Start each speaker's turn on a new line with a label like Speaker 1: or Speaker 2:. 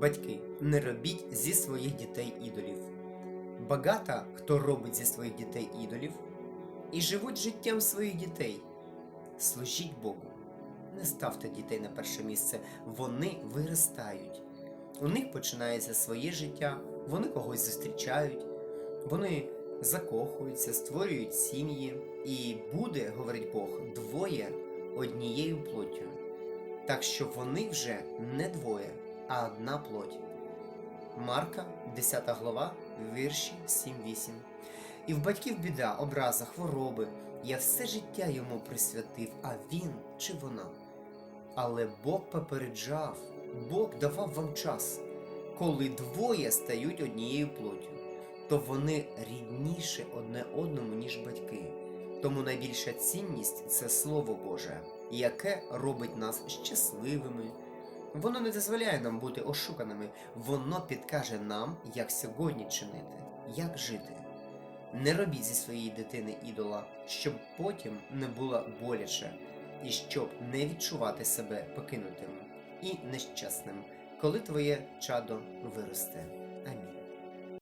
Speaker 1: Батьки, не робіть зі своїх дітей ідолів. Багато хто робить зі своїх дітей ідолів і живуть життям своїх дітей. Служіть Богу. Не ставте дітей на перше місце, вони виростають. У них починається своє життя, вони когось зустрічають, вони закохуються, створюють сім'ї, і буде, говорить Бог, двоє однією плоттю. Так що вони вже не двоє, а одна плоть. Марка, 10 глава, вірші 7-8. І в батьків біда, образа, хвороби. Я все життя йому присвятив, а він чи вона. Але Бог попереджав, Бог давав вам час. Коли двоє стають однією плоттю, то вони рідніше одне одному, ніж батьки. Тому найбільша цінність це Слово Боже, яке робить нас щасливими. Воно не дозволяє нам бути ошуканими, воно підкаже нам, як сьогодні чинити, як жити. Не робіть зі своєї дитини ідола, щоб потім не було боляче, і щоб не відчувати себе покинутим і нещасним, коли твоє чадо виросте.